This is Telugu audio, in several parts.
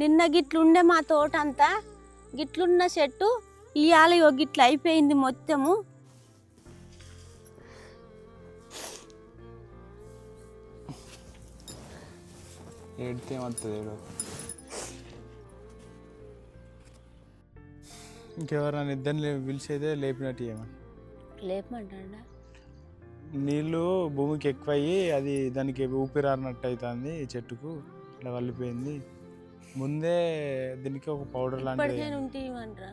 నిన్న గిట్లుండే మా తోట అంతా గిట్లున్న చెట్టు ఇవాళ గిట్ల అయిపోయింది మొత్తము. ఏడితే ఏమవుతుంది ఇంకెవరైనా ఇద్దరిని పిలిచేదే లేపినట్టు ఏమని లేపమంటాడా? నీళ్ళు భూమికి ఎక్కువయ్యి అది దానికి ఊపిరారినట్టు అవుతుంది చెట్టుకు ఇట్లా వల్లిపోయింది. ముందే దీనికి ఒక పౌడర్ లాంటిది ఇప్పటికైనా ఉంటే ఇవ్వండిరా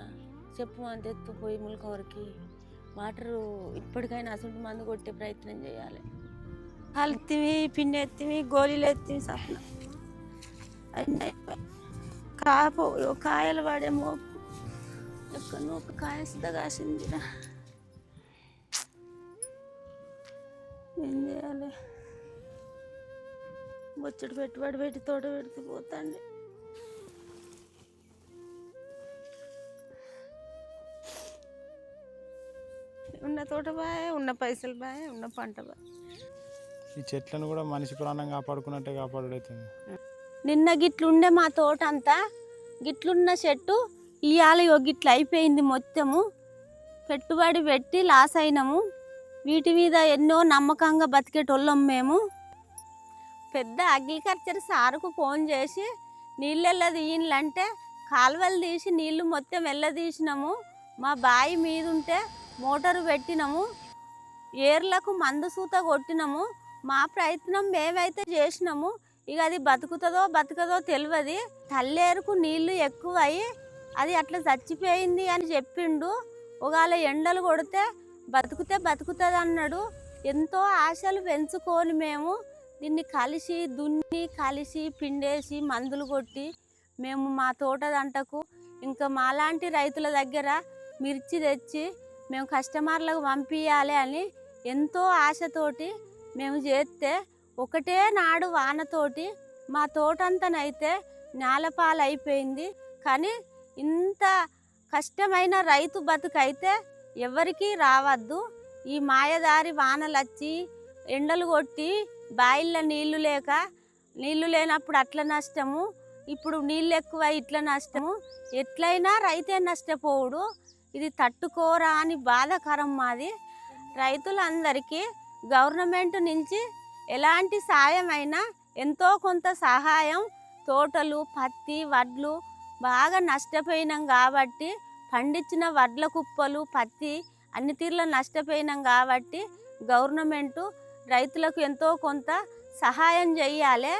చెప్పు అంత ఎత్తు పోయి ములకవరికి. వాటర్ ఇప్పటికైనా అసలు మందు కొట్టే ప్రయత్నం చేయాలి. కలుత్తివి పిండి ఎత్తివి గోళీలు ఎత్తివి సప్న అన్నీ. కాపు కాయలు పడే మోపు. ఎక్కడో ఒక కాయ సిద్ధ కాసిందిరా. ఏం చేయాలి? బొచ్చడి పెట్టుబడి పెట్టి తోట పెడితే పోతాండి ఉన్న తోట బాయ్ ఉన్న పైసలు బాయ్ ఉన్న పంట బాయ్. ఈ చెట్లను కూడా మనిషి ప్రాణం కాపాడుకున్నట్టే కాపాడుతుంది నిన్న గిట్లుండే మా తోట అంతా గిట్లున్న చెట్టు ఇవాళ గిట్ల అయిపోయింది మొత్తము. పెట్టుబడి పెట్టి లాస్ అయినాము. వీటి మీద ఎన్నో నమ్మకంగా బతికేటోళ్ళం మేము. పెద్ద అగ్రికల్చర్ సారుకు ఫోన్ చేసి నీళ్ళెల్ల తీయాలంటే కాలువలు తీసి నీళ్ళు మొత్తం ఎల్లదీసినాము మా బావి మీద ఉంటే మోటారు పెట్టినాము ఏర్లకు మందు సూత కొట్టినాము మా ప్రయత్నం మేమైతే చేసినాము ఇక అది బతుకుతుందో బతకదో తెలియదు తల్లేరుకు నీళ్ళు ఎక్కువయ్యి అది అట్లా చచ్చిపోయింది అని చెప్పిండు. ఒకవేళ ఎండలు కొడితే బతుకుతే బతుకుతుంది అన్నాడు ఎంతో ఆశలు పెంచుకొని మేము దీన్ని కలిసి దున్ని కలిసి పిండేసి మందులు కొట్టి మేము మా తోట దంటకు ఇంకా మాలాంటి రైతుల దగ్గర మిర్చి తెచ్చి మేము కస్టమర్లకు పంపించాలి అని ఎంతో ఆశతోటి మేము చేస్తే ఒకటే నాడు వానతోటి మా తోటంతనైతే నేలపాలు అయిపోయింది కానీ ఇంత కష్టమైన రైతు బతుకైతే ఎవరికీ రావద్దు. ఈ మాయదారి వానలు వచ్చి ఎండలు కొట్టి బాయిల్లో నీళ్ళు లేక నీళ్ళు లేనప్పుడు అట్లా నష్టము ఇప్పుడు నీళ్ళు ఎక్కువ ఇట్లా నష్టము ఎట్లయినా రైతే నష్టపోవుడు. ఇది తట్టుకోరా అని బాధాకరం మాది. రైతులందరికీ గవర్నమెంట్ నుంచి ఎలాంటి సాయం అయినా ఎంతో కొంత సహాయం తోటలు పత్తి వడ్లు బాగా నష్టపోయినాం కాబట్టి పండించిన వడ్ల కుప్పలు పత్తి అన్ని తీర్ల నష్టపోయినాం కాబట్టి గవర్నమెంటు రైతులకు ఎంతో కొంత సహాయం చేయాలి.